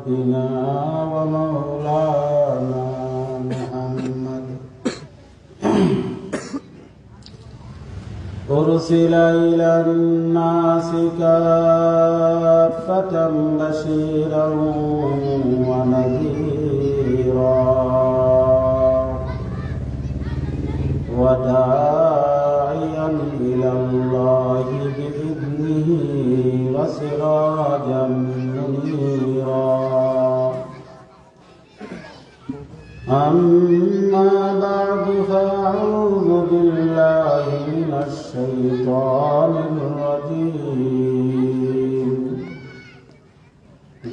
ربنا ومولانا محمد. أرسل إلى الناس كافة بشيرا ونذيرا. وداعيا إلى الله بإذنه وسراجا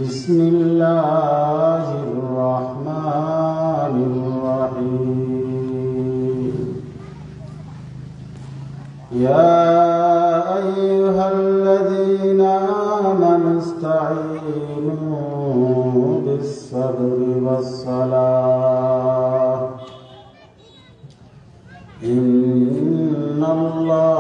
بسم الله الرحمن الرحيم. يا أيها الذين آمنوا استعينوا بالصبر والصلاة. إن الله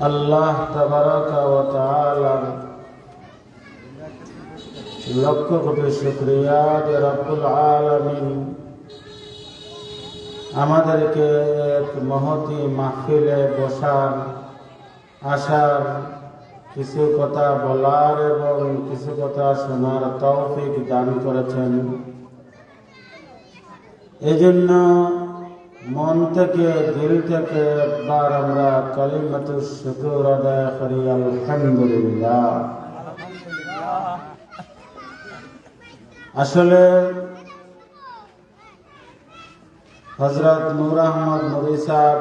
আল্লাহ লক্ষ কোটি শুকরিয়া আমাদেরকে এক মহতি মাহফিলে বসার আসার কিছু কথা বলার এবং কিছু কথা শোনার তৌফিক দান করেছেন। এই জন্য মন থেকে, দিল থেকে একবার আমরা কালিমাতু শুকুর আদায় করি, আলহামদুলিল্লাহ। আসলে হজরত নূর আহমদ নুরি সাহেব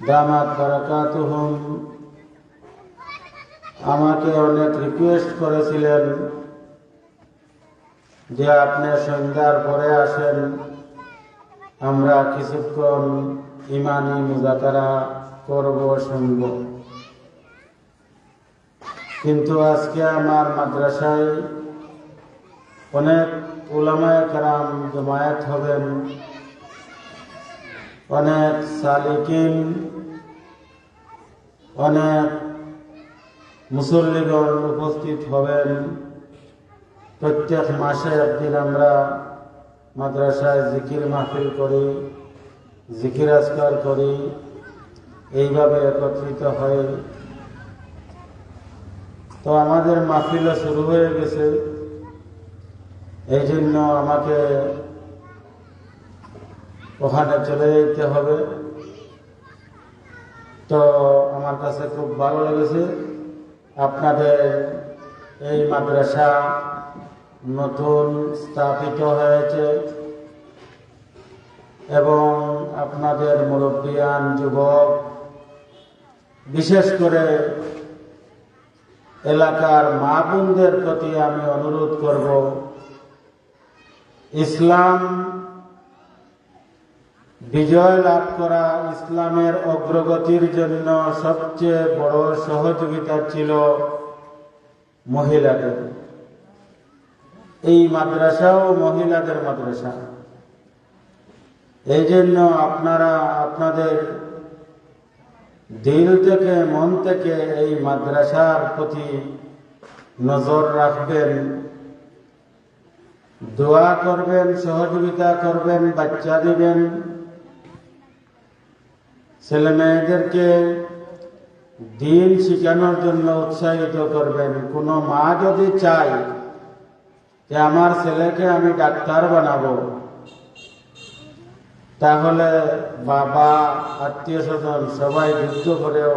দামাত বারাকাতুহুম আমাকে অনেক রিকোয়েস্ট করেছিলেন যে আপনি সন্ধ্যার পরে আসেন। আমরা কিছুক্ষণ ইমানি মুজাকারা করব, শুনব। কিন্তু আজকে আমার মাদ্রাসায় অনেক উলামায় কারাম জমায়েত হবেন। অনেক সালিকিন, অনেক মুসল্লিগণ উপস্থিত হবেন। প্রত্যেক মাসে একদিন আমরা মাদ্রাসায় জিকির মাহফিল করি, জিকির আজকার করি, এইভাবে একত্রিত হয়ে তো আমাদের মাহফিলও শুরু হয়ে গেছে। এই জন্য আমাকে ওখানে চলে যেতে হবে। তো আমার কাছে খুব ভালো লেগেছে। আপনাদের এই মাদ্রাসা নতুন স্থাপিত হয়েছে এবং আপনাদের মুরব্বিয়ান যুবক, বিশেষ করে এলাকার মা বোনদের প্রতি আমি অনুরোধ করব, ইসলাম বিজয় লাভ করা ইসলামের অগ্রগতির জন্য সবচেয়ে বড় সহযোগিতা ছিল মহিলাদের। এই মাদ্রাসাও মহিলাদের মাদ্রাসা। এই জন্য আপনারা আপনাদের দিল থেকে, মন থেকে এই মাদ্রাসার প্রতি নজর রাখবেন, দোয়া করবেন, সহযোগিতা করবেন, বাচ্চা দিবেন। ছেলে মেয়েদেরকে দিন শিখানোর জন্য উৎসাহিত করবেন। কোনো মা যদি চায় যে আমার ছেলেকে আমি ডাক্তার বানাবো। তাহলে বাবা, আত্মীয় স্বজন সবাই যুদ্ধ করেও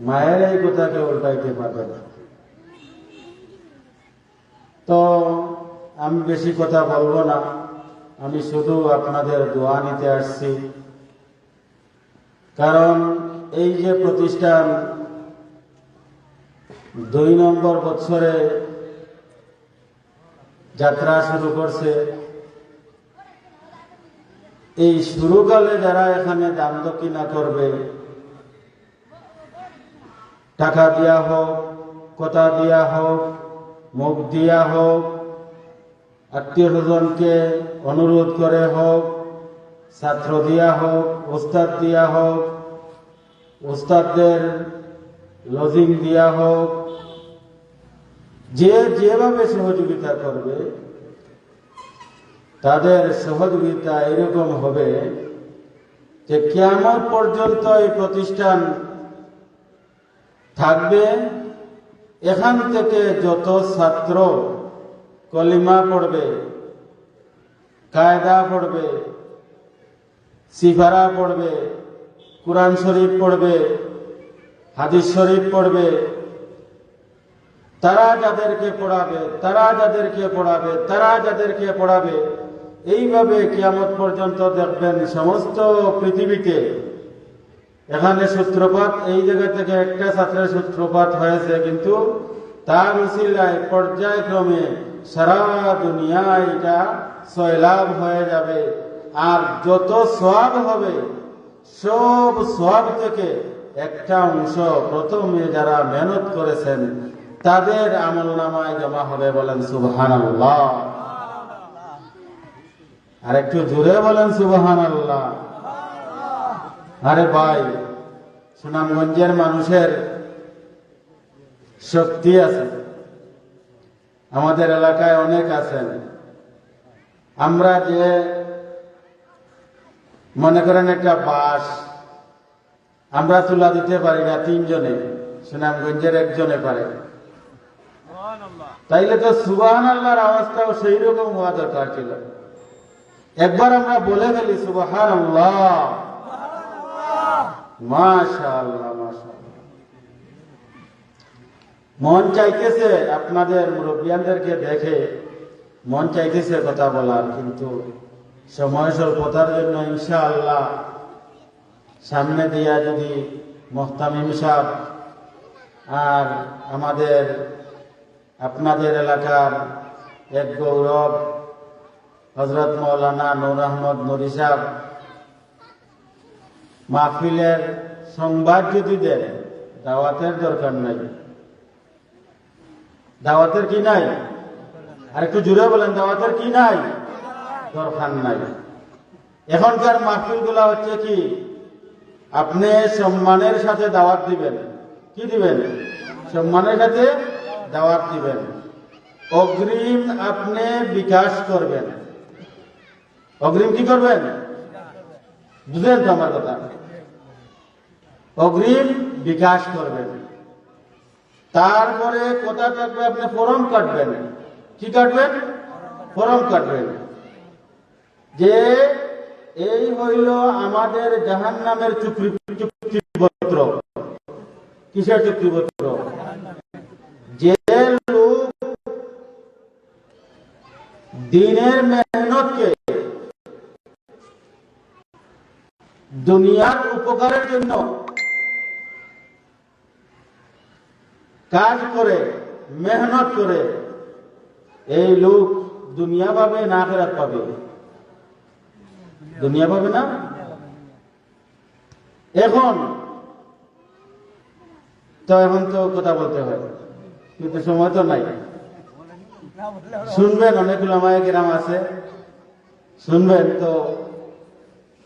মায়ের এই কথাকে উল্টাইতে পারবে না। তো আমি বেশি কথা বলব না। আমি শুধু আপনাদের দোয়া নিতে আসছি। কারণ এই যে প্রতিষ্ঠান দুই নম্বর বছরে যাত্রা শুরু করছে। এই শুরুকালে যারা এখানে দান দক্ষিণা করবে, টাকা দেয়া হোক, কথা দেয়া হোক, মুখ দিয়া হোক, আত্মীয় স্বজনকে অনুরোধ করে হোক, ছাত্র দিয়া হোক, ওস্তাদ দিয়া হোক, ওস্তাদদের লজিং দিয়া হোক যে যেভাবে সহযোগিতা করবে, তাদের সহযোগিতা এরকম হবে যে কেমন পর্যন্ত এই প্রতিষ্ঠান থাকবে। এখান থেকে যত ছাত্র কলিমা পড়বে, কায়দা পড়বে, সিফারা পড়বে, কোরআন শরীফ পড়বে, হাদিস শরীফ পড়বে তারা যাদেরকে পড়াবে, তারা যাদেরকে পড়াবে, তারা যাদেরকে পড়াবে, এইভাবে কিয়ামত পর্যন্ত দেখবেন সমস্ত পৃথিবীতে। এখানে সূত্রপাত, এই জায়গা থেকে একটা ছাত্রের সূত্রপাত হয়েছে, কিন্তু তার উসিলায় পর্যায়ক্রমে সারা দুনিয়ায় এটা সয়লাভ হয়ে যাবে। আর যত সব হবে, সব সব থেকে একটা অংশ প্রথমে যারা মেহনত করেছেন তাদের আমল নামায় জমা হবে বলেন সুবহান আল্লাহ আর একটু জুড়ে বলেন সুবহান আল্লাহ আরে ভাই, সুনামগঞ্জের মানুষের শক্তি আছে। আমাদের এলাকায় অনেক আছেন। আমরা যে মনে করেন একটা বাস, আমরা তুলা দিতে পারি না, তিনজনে, সুনামগঞ্জের একজনে পারে। তাইলে তো সুবাহান আল্লাহর আওয়াজটাও সেই রকম হওয়া দরকার ছিল। একবার আমরা বলে ফেলি সুবাহান আল্লাহ মাশা আল্লাহ মাশা মন চাইতেছে আপনাদের মুরব্বিয়ানদেরকে দেখে, মন চাইতেছে কথা বলার, কিন্তু সময় স্বল্পতার জন্য ইনশা আল্লাহ সামনে দিয়া যদি মোহতামিম সাহ আর আমাদের আপনাদের এলাকার এক গৌরব, হজরত মৌলানা নূর আহমদ নুরি মাহফিলের সংবাদ যদি দেন দাওয়াতের দরকার নাই। দাওয়াতের কি নাই? আর একটু জুড়ে বলেন, দাওয়াতের কি নাই? দরকার নাই। এখনকার মাহফিলগুলা হচ্ছে কি? আপনি সম্মানের সাথে দাওয়াত দিবেন। কি দিবেন? সম্মানের সাথে দাওয়াত দিবেন। অগ্রিম আপনি বিকাশ করবেন। অগ্রিম কি করবেন? বুঝলেন তো আমার কথা? অগ্রিম বিকাশ করবেন। তারপরে কথা থাকবে আপনি ফরম কাটবেন। কি কাটবেন? ফরম কাটবেন। যে এই হইল আমাদের জাহান নামের চুক্তি চুক্তিপত্র। কিসের চুক্তিপত্র? দিনের মেহনতকে দুনিয়ার উপকারের জন্য কাজ করে, মেহনত করে এই লোক দুনিয়া পাবে না ফেরাত পাবে? দুনিয়া পাবে না? এখন তো এখন তো কথা বলতে হয়, কিন্তু সময় তো নাই। শুনবেন, অনেকগুলো আমায় গ্রাম আছে। শুনবেন, তো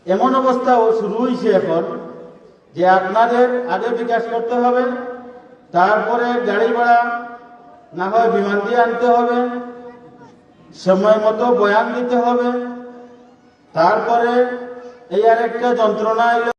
এমন অবস্থাও শুরু হয়েছে এখন যে আপনাদের আগে বিকাশ করতে হবে, তারপরে গাড়ি ভাড়া, না হয় বিমান দিয়ে আনতে হবে, সময় মতো বয়ান দিতে হবে, তারপরে এই আরেকটা যন্ত্রণা এলো।